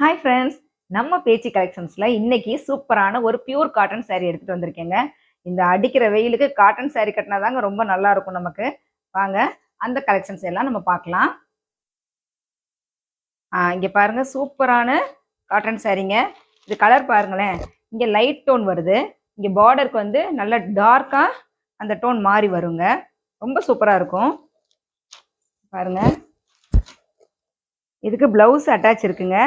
Hi friends நம்ம பேச்சு கலெக்ஷன்ஸில் இன்னைக்கு சூப்பரான ஒரு பியூர் காட்டன் சாரீ எடுத்துகிட்டு வந்திருக்கேங்க. இந்த அடிக்கிற வெயிலுக்கு காட்டன் சாரீ கட்டினா தாங்க ரொம்ப நல்லா இருக்கும் நமக்கு. வாங்க அந்த கலெக்ஷன்ஸ் எல்லாம் நம்ம பார்க்கலாம். இங்கே பாருங்க சூப்பரான காட்டன் சாரீங்க இது கலர் பாருங்களேன். இங்கே லைட் டோன் வருது. இங்கே பார்டருக்கு வந்து நல்ல டார்க்காக அந்த டோன் மாறி வருங்க. ரொம்ப சூப்பராக இருக்கும். பாருங்க. இதுக்கு ப்ளவுஸ் அட்டாச் இருக்குங்க.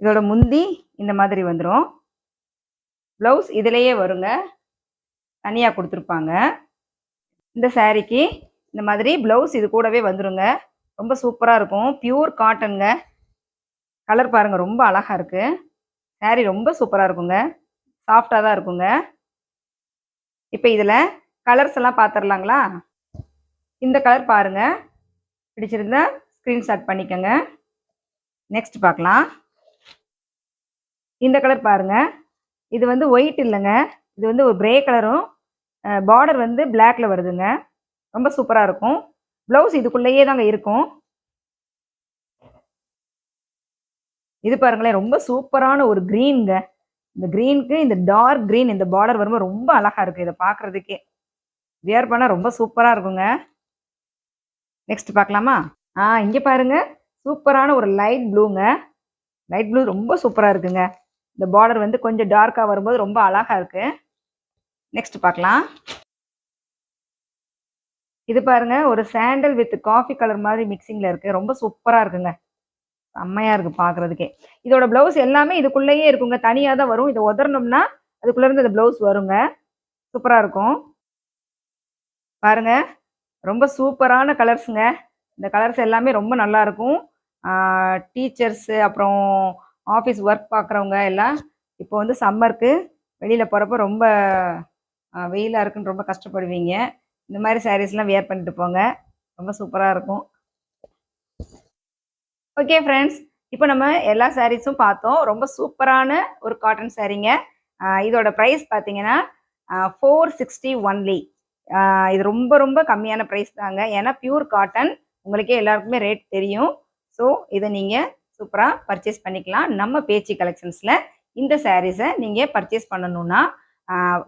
இதோட முந்தி இந்த மாதிரி வந்துடும் ப்ளவுஸ் இதிலையே வருங்க. தனியாக கொடுத்துருப்பாங்க. இந்த சாரீக்கு இந்த மாதிரி ப்ளவுஸ் இது கூடவே வந்துருங்க. ரொம்ப சூப்பராக இருக்கும். பியூர் காட்டனுங்க. கலர் பாருங்கள் ரொம்ப அழகாக இருக்குது சாரீ ரொம்ப சூப்பராக இருக்குங்க. சாஃப்டாக தான் இருக்குங்க. இப்போ இதில் கலர்ஸ் எல்லாம் பார்த்துடலாங்களா இந்த கலர் பாருங்கள் பிடிச்சிருந்தா ஸ்க்ரீன்ஷாட் பண்ணிக்கோங்க. நெக்ஸ்ட் பார்க்கலாம் இந்த கலர் பாருங்க. இது வந்து ஒயிட் இல்லைங்க. இது வந்து ஒரு கிரே கலரும் பார்டர் வந்து பிளாக்ல வருதுங்க. ரொம்ப சூப்பராக இருக்கும். ப்ளவுஸ் இதுக்குள்ளேயே தாங்க இருக்கும். இது பாருங்களேன் ரொம்ப சூப்பரான ஒரு க்ரீனுங்க இந்த க்ரீனுக்கு இந்த டார்க் க்ரீன் இந்த பார்டர் வரும்போது ரொம்ப அழகாக இருக்குது இதை பார்க்குறதுக்கே வியர் பண்ணால் ரொம்ப சூப்பராக இருக்குங்க. நெக்ஸ்ட் பார்க்கலாமா? ஆ இங்கே பாருங்க. சூப்பரான ஒரு லைட் ப்ளூங்க லைட் ப்ளூ ரொம்ப சூப்பராக இருக்குங்க. இந்த பார்டர் வந்து கொஞ்சம் டார்க்காக வரும்போது ரொம்ப அழகாக இருக்கு. நெக்ஸ்ட் பார்க்கலாம். இது பாருங்க ஒரு சாண்டல் வித் காஃபி கலர் மாதிரி மிக்சிங்கில் இருக்குது ரொம்ப சூப்பராக இருக்குங்க. செம்மையாக இருக்குது பார்க்குறதுக்கே. இதோட ப்ளவுஸ் எல்லாமே இதுக்குள்ளேயே இருக்குங்க. தனியாக தான் வரும். இதை உதறணும்னா அதுக்குள்ளேருந்து அந்த ப்ளவுஸ் வருங்க. சூப்பராக இருக்கும். பாருங்க ரொம்ப சூப்பரான கலர்ஸுங்க இந்த கலர்ஸ் எல்லாமே ரொம்ப நல்லா இருக்கும். டீச்சர்ஸு அப்புறம் ஆஃபீஸ் ஒர்க் பார்க்குறவங்க எல்லாம் இப்போ வந்து சம்மருக்கு வெளியில் போகிறப்ப ரொம்ப வெயிலாக இருக்குன்னு ரொம்ப கஷ்டப்படுவீங்க. இந்த மாதிரி சாரீஸ்லாம் வியர் பண்ணிட்டு போங்க. ரொம்ப சூப்பராக இருக்கும். ஓகே ஃப்ரெண்ட்ஸ் இப்போ நம்ம எல்லா சாரீஸும் பார்த்தோம். ரொம்ப சூப்பரான ஒரு காட்டன் சாரீங்க இதோட ப்ரைஸ் பார்த்தீங்கன்னா ஃபோர் சிக்ஸ்டி ஒன்லி இது ரொம்ப ரொம்ப கம்மியான ப்ரைஸ் தாங்க. ஏன்னா பியூர் காட்டன் உங்களுக்கே எல்லாருக்குமே ரேட் தெரியும். ஸோ இதை நீங்கள் சூப்பராக பர்ச்சேஸ் பண்ணிக்கலாம். நம்ம பேச்சு கலெக்ஷன்ஸில் இந்த சாரீஸை நீங்கள் பர்ச்சேஸ் பண்ணணுன்னா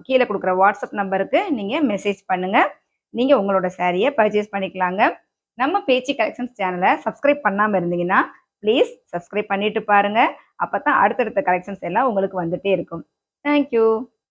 கீழே கொடுக்குற வாட்ஸ்அப் நம்பருக்கு நீங்கள் மெசேஜ் பண்ணுங்கள் நீங்கள் உங்களோட சாரியை பர்ச்சேஸ் பண்ணிக்கலாங்க. நம்ம பேச்சு கலெக்ஷன்ஸ் சேனலை சப்ஸ்கிரைப் பண்ணாமல் இருந்தீங்கன்னா ப்ளீஸ் சப்ஸ்கிரைப் பண்ணிட்டு பாருங்கள் அப்போ தான் அடுத்தடுத்த கலெக்ஷன்ஸ் எல்லாம் உங்களுக்கு வந்துகிட்டே இருக்கும். தேங்க்யூ